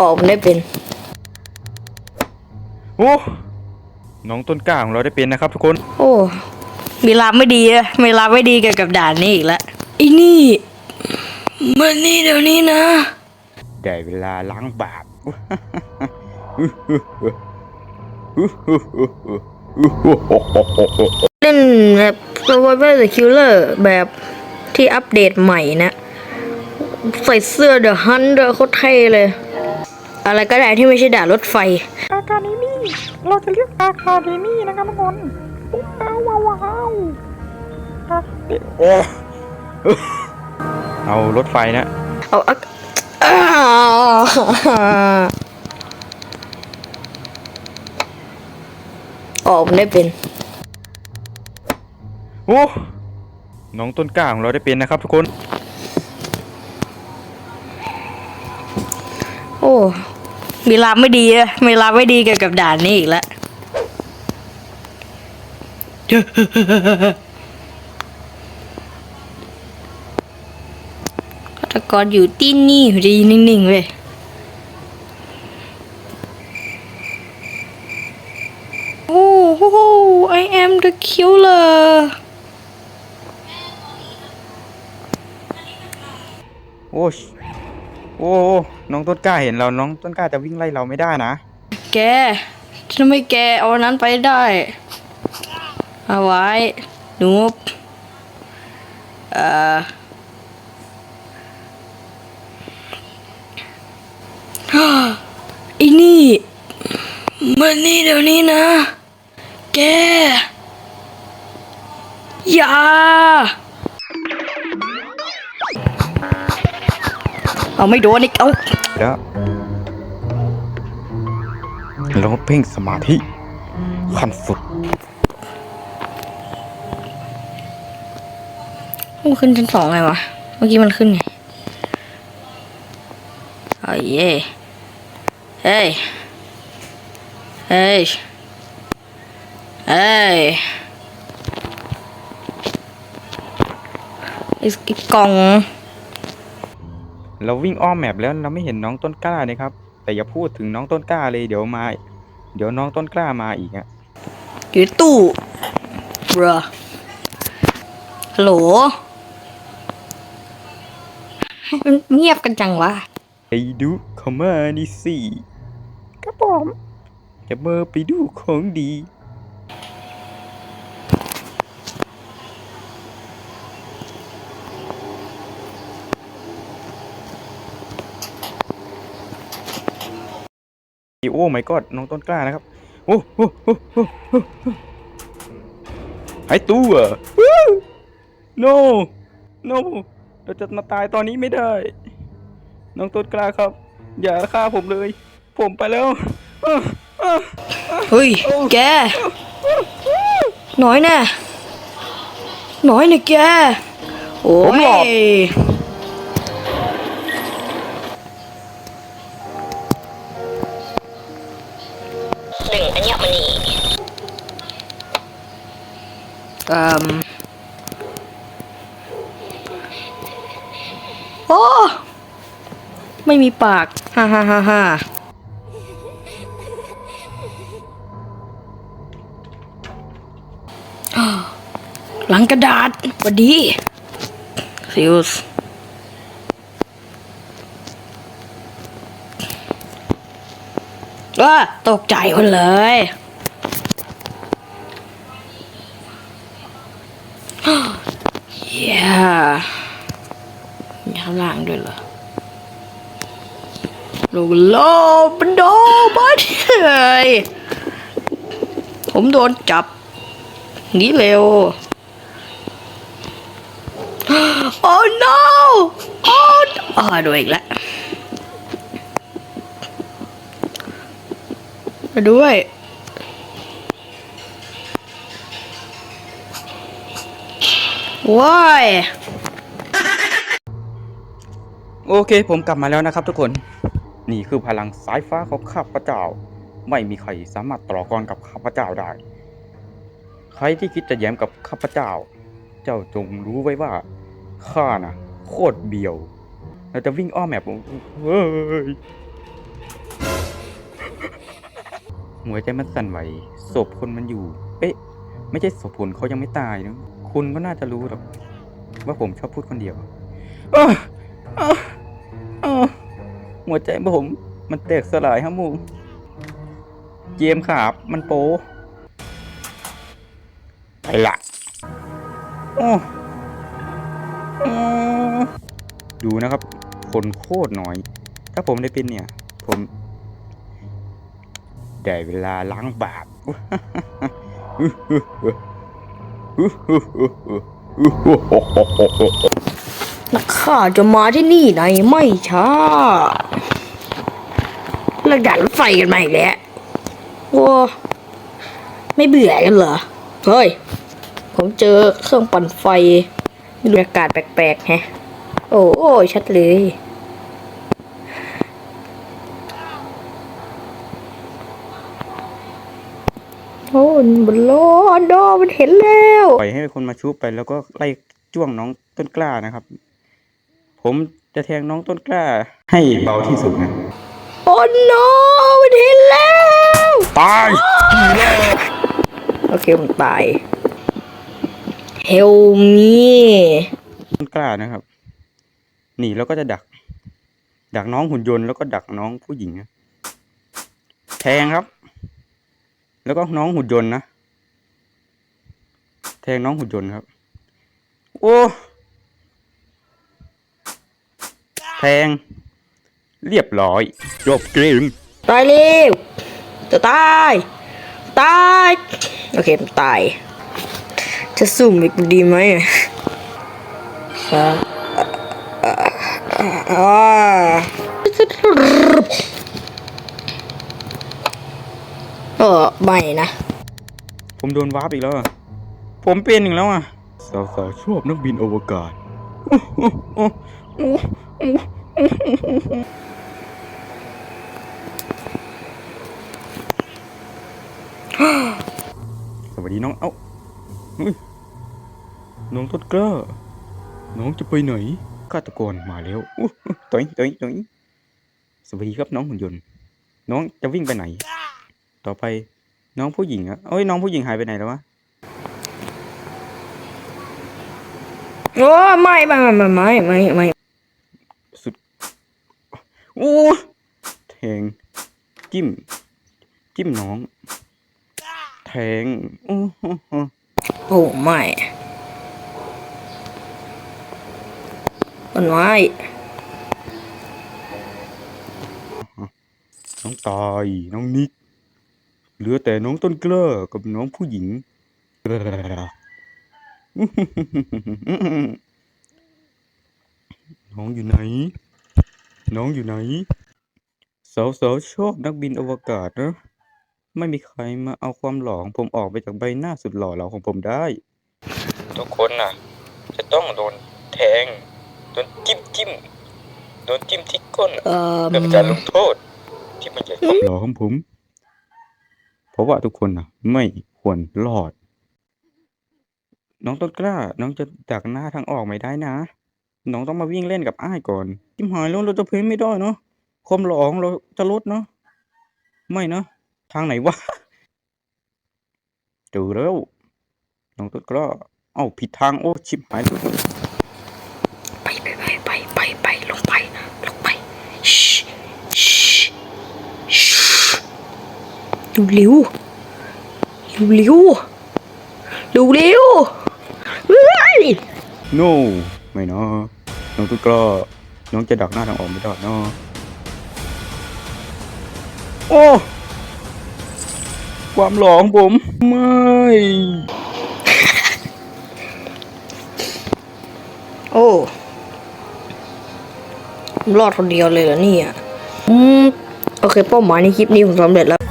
ออกไม่เป็น โอ้น้องต้นกล้าของเราได้เป็นนะครับทุกคน โอ้มีลาไม่ดีอะมีลาไม่ดีเกี่ยวกับด่านนี้อีกแล้วไอ้นี่มันนี่เดี๋ยวนี้นะ ได้เวลาล้างบาป เล่นแบบ Survivor the Killer แบบที่อัปเดตใหม่นะ ใส่เสื้อ The Hunter โคตรเท่เลย อะไรก็ได้ที่ไม่ใช่ด่านรถไฟ อาคาเดมี่ เราจะเรียกอาคาเดมี่นะครับทุกคนว้าวว้าวว้าวอะโอ้เอารถไฟนะเอาอะอ้าวออกไม่เป็น โอ้ น้องต้นกล้าของเราได้เป็นนะครับทุกคน โอ้มีลาไม่ดีอะมีลาไม่ดีเกี่ยวกับด่านนี้อีกแล้วฆาตกรอยู่ที่นี่อยู่ดีนิ่งๆเว้ยโอ้โห I am the killer โอ้ อ้โอ้ น้องต้นกล้าเห็นเรา น้องต้นกล้าจะวิ่งไล่เราไม่ได้นะ แกทำไมแกเอาอันนั้นไปได้ เอาไว้หนูเอ่อไอ้นี่มันนี่เดี๋ยวนี้นะ แก อย่า เอาไม่โดนอีกเอาแล้วเราเพ่งสมาธิขั้นสุดมันขึ้นชั้นสองไงวะ เมื่อกี้มันขึ้นไงเอาเย่เฮ้ย เฮ้ย เฮ้ยไอ้กล่อง เราวิ่งอ้อมแมปแล้วเราไม่เห็นน้องต้นกล้าเลยครับ แต่อย่าพูดถึงน้องต้นกล้าเลยเดี๋ยวมา เดี๋ยวน้องต้นกล้ามาอีกอะอยู่ในตู้บรฮัลโหลมันเงียบกันจังวะไอ้ดูเข้ามานี่สิครับผมจะเมื่อไปดูของดี โอ้ my god น้องต้นกล้านะครับโอ้โอ้โอ้โอ้โอ้หายตัว no no เราจะมาตายตอนนี้ไม่ได้ น้องต้นกล้าครับ อย่าฆ่าผมเลย ผมไปแล้วเฮ้ย แก น้อยแน่น้อยเนี่ยแก โอ้ผมหลอกย โอ้ ไม่มีปาก ฮ่าฮ่าฮ่าฮ่าหลังกระดาษหวัดดีซิลส์ว้าตกใจคนเลยเย้มีข้างล่างด้วยเหรอโลโลบันโดบันเฮ้ยผมโดนจับหนีเร็ว Oh no! Oh, no. อ๋อโดนอีกแล้วมาด้วยว้าย โอเคผมกลับมาแล้วนะครับทุกคน นี่คือพลังสายฟ้าของข้าพเจ้า ไม่มีใครสามารถต่อกรกับข้าพเจ้าได้ ใครที่คิดจะแย้มกับข้าพเจ้า เจ้าจงรู้ไว้ว่าข้าน่ะ โคตรเบียวเราจะวิ่งอ้อมแมปเฮ้ยหัวใจมันสั่นไหวศพคนมันอยู่ เอ๊ะ ไม่ใช่ศพคนเขายังไม่ตายนะคุณก็น่าจะรู้หรอกว่าผมชอบพูดคนเดียวอ้า อ้าอ้าหัวใจผม มันแตกสลายครับมูเจมส์ขาบมันโปไปละโอ้โอ้ดูนะครับ คนโคตรน้อย ถ้าผมได้เป็นเนี่ย ผม ได้เวลาล้างบาปนัก ข่าจะมาที่นี่ในไม่ช้าเราดันไฟกันมาอีกแล้วโว้ไม่เบื่อกันเหรอ เฮ้ย ผมเจอเครื่องปั่นไฟบรรยากาศแปลกๆแฮะ โอ้โอชัดเลยโอ้บนโลนโดมันเห็นแล้ว ปล่อยให้คนมาชุบไปแล้วก็ไล่จ้วงน้องต้นกล้านะครับ ผมจะแทงน้องต้นกล้า ให้เบาที่สุดนะ โอ้โนมันเห็นแล้ว ตายโอเคผมตาย เฮลมีต้นกล้านะครับ นี่แล้วก็จะดัก ดักน้องหุ่นยนต์แล้วก็ดักน้องผู้หญิงนะแทงครับ แล้วก็น้องหุ่นยนต์นะ แทงน้องหุ่นยนต์ครับ โอ้ แทง เรียบร้อยจบเกมตายเร็วจะตายตายโอเคตาย จะสุ่มอีกดีไหมครับอ่าเออไม่นะ ผมโดนวาร์ปอีกแล้วอะ ผมเป็นอีกแล้วอะ สาวๆชอบนักบินอวกาศ สวัสดีน้อง เอ้าเฮ้ยน้องต้นกล้า น้องจะไปไหนฆาตกรมาแล้วต่อยต่อยต่อยสวัสดีครับน้องหุ่นยนต์ น้องจะวิ่งไปไหน ต่อไปน้องผู้หญิงอะเอ้ยน้องผู้หญิงหายไปไหนแล้ววะโอ้ไม่ไม่ไม่ไม่ไม่ไม่ โอ้แทง จิ้ม จิ้มน้อง แทง โอ้โหโหโอ้ไม่ต้นไม้น้องตายน้องนิก เหลือแต่น้องต้นกล้ากับน้องผู้หญิง น้องอยู่ไหน น้องอยู่ไหน สาวๆชอบนักบินอวกาศนะ ไม่มีใครมาเอาความหล่อของผมออกไปจากใบหน้าสุดหล่อเหลาของผมได้ ทุกคนน่ะ จะต้องโดนแทง โดนจิ้มจิ้มโดนจิ้มที่ก้นเอ่อ เพื่อเป็นการลงโทษ ที่มันใหญ่ความหล่อของผม เพราะว่าทุกคนน่ะ ไม่ควรรอด น้องต้นกล้า น้องจะดักหน้าทางออกไม่ได้นะ น้องต้องมาวิ่งเล่นกับอ้ายก่อนิมหายแล้วเราจะเพ้นไม่ได้เนาะความหล่อของเราจะลดเนาะไม่นะทางไหนวะเจอแล้วน้องต้นกล้าเอ้าผิดทางโอ้ชิบหายแล้วไปไปไปไปไปไปลงไปลงไปชิชิชิเร็วเร็วเร็วเร็วเร็วเฮ้ย no ไม่นะน้องต้นกล้า น้องจะดักหน้าทางออกไม่ได้เนาะโอ้ ความหลอของผม ไม่ โอ้รอดคนเดียวเลยเหรอเนี่ยอืม โอเค เป้าหมายในคลิปนี้ผมสำเร็จแล้ว